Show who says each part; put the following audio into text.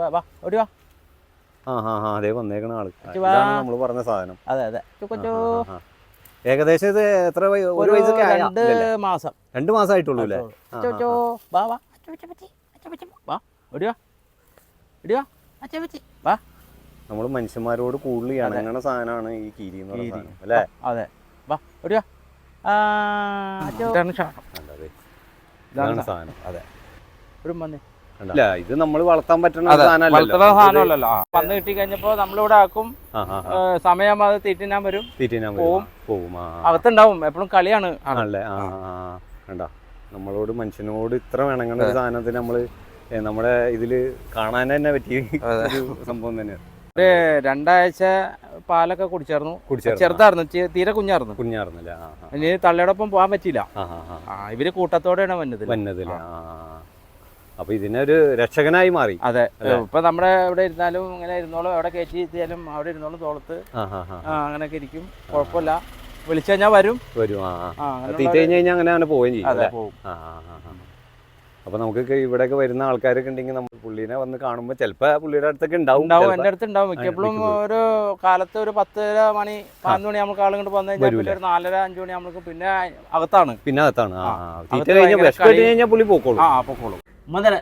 Speaker 1: വാ, വാ ഓടി വാ.
Speaker 2: ആ ആ ആ അതേ വന്നേക്കണ
Speaker 1: ആൾ.
Speaker 2: ഇതാണ് നമ്മൾ പറഞ്ഞ സാധനം.
Speaker 1: അതെ അതെ. കൊച്ചു.
Speaker 2: ഏകദേശം ഇത് എത്ര ഒരു
Speaker 1: ഒരു
Speaker 2: വയസ്സൊക്കെ
Speaker 1: രണ്ട് മാസം.
Speaker 2: രണ്ട് മാസമായിട്ടുള്ളൂ അല്ലേ? ആ,
Speaker 1: ചു,
Speaker 2: ആ,
Speaker 1: ചു. വാ വാ. വാ ഓടി വാ. ഓടി വാ. വാ.
Speaker 2: നമ്മൾ മനുഷ്യന്മാരോട് കൂടുതൽ ഇണങ്ങണ സാധനമാണ് ഈ കീരി എന്ന് അല്ലേ?
Speaker 1: അതെ. വാ ഓടി വാ. ആ, അച്ചു. ഇതാണ് സാധനം. അതെ. ഒരു
Speaker 2: അല്ല ഇത് നമ്മൾ വളർത്താൻ പറ്റുന്ന സാധനമല്ലല്ലോ.
Speaker 1: വളർത്തുന്ന സാധനമല്ലല്ലോ. ആ. വന്ന് കിട്ടി കഴിഞ്ഞപ്പോ നമ്മളിവിടെ ആക്കും. സമയം അത് തീറ്റിനാൻ വരും.
Speaker 2: തീറ്റിനാൻ
Speaker 1: പോവും.
Speaker 2: പോവും.
Speaker 1: അകത്തുണ്ടാവും. എപ്പോഴും കളിയാണ്.
Speaker 2: ആണല്ലേ? ആ നമ്മളോട് മനുഷ്യനോട് ഇത്ര വേണമെങ്കിൽ ഒരു സാധനത്തിന് നമ്മൾ നമ്മുടെ ഇതിൽ കാണാൻ തന്നെ പറ്റിയ ഒരു സംഭവം തന്നെയാണ്
Speaker 1: ഒരു രണ്ടാഴ്ച പാലൊക്കെ കുടിച്ചായിരുന്നു ചെറുതായിരുന്നു. തീരെ കുഞ്ഞായിരുന്നു
Speaker 2: കുഞ്ഞായിരുന്നു ആ ആ.
Speaker 1: ഇനി തള്ളയോടൊപ്പം പോകാൻ പറ്റിയില്ല. ഇവർ കൂട്ടത്തോടെയാണ് വന്നത്
Speaker 2: വന്നതിൽ. ആ ആ, ആ. അപ്പൊ ഇതിനൊരു രക്ഷകനായി മാറി.
Speaker 1: അതെ? ഇപ്പൊ നമ്മുടെ ഇവിടെ ഇരുന്നാലും ഇങ്ങനെ ഇരുന്നോളും. എവിടെ കയറ്റി എത്തിയാലും അവിടെ ഇരുന്നോളും തോളത്ത്. അങ്ങനെയൊക്കെ ഇരിക്കും. കുഴപ്പമില്ല. വിളിച്ചു കഴിഞ്ഞാൽ വരും.
Speaker 2: വരും കഴിഞ്ഞ് കഴിഞ്ഞാൽ അങ്ങനെ അങ്ങനെ പോവുകയും ചെയ്യും
Speaker 1: അതെ പോകും.
Speaker 2: അപ്പൊ നമുക്ക് ഇവിടെയൊക്കെ വരുന്ന ആൾക്കാരൊക്കെ ഉണ്ടെങ്കിൽ നമ്മൾ പുള്ളീനെ വന്ന് കാണുമ്പോൾ ചിലപ്പോ പുള്ളിയുടെ അടുത്തൊക്കെ ഉണ്ടാവും
Speaker 1: ഉണ്ടാവും. എന്റെ അടുത്ത് ഉണ്ടാവും. മിക്കപ്പോഴും. ഒരു കാലത്ത് ഒരു പത്തര മണി പതിനൊന്ന് മണി നമുക്ക് ആളുകൊണ്ട് വന്നു കഴിഞ്ഞാൽ പിന്നെ ഒരു നാലര അഞ്ചു മണി നമ്മൾക്ക് പിന്നെ അകത്താണ്.
Speaker 2: പിന്നെ അകത്താണ് തീറ്റ കഴിഞ്ഞാൽ കഴിഞ്ഞാൽ പുള്ളി പോക്കോളും.
Speaker 1: ആ പൊക്കോളും. முதல்ல